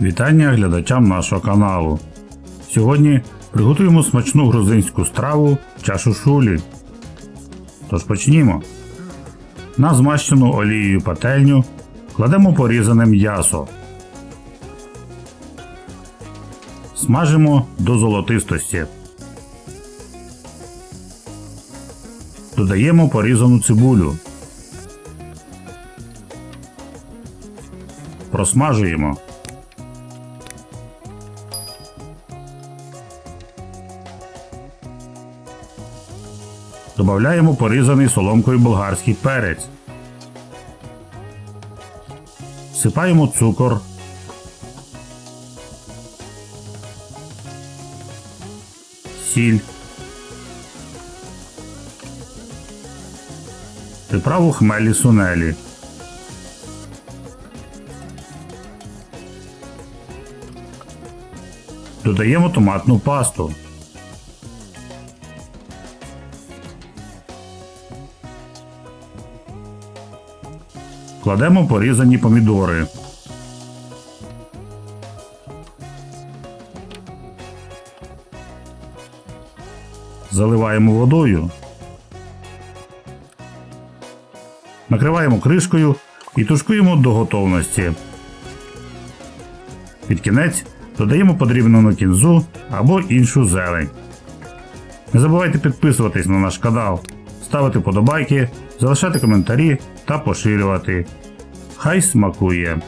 Вітання глядачам нашого каналу. Сьогодні приготуємо смачну грузинську страву чашу шулі. Тож почнімо. На змащену олією пательню кладемо порізане м'ясо. Смажимо до золотистості. Додаємо порізану цибулю. Просмажуємо. Добавляємо порізаний соломкою болгарський перець. Всипаємо цукор. Сіль. Приправу хмелі сунелі. Додаємо томатну пасту. Кладемо порізані помідори. Заливаємо водою. Накриваємо кришкою і тушкуємо до готовності. Під кінець додаємо подрібнену кінзу або іншу зелень. Не забувайте підписуватись на наш канал, ставити подобайки, залишати коментарі та поширювати. Хай смакує!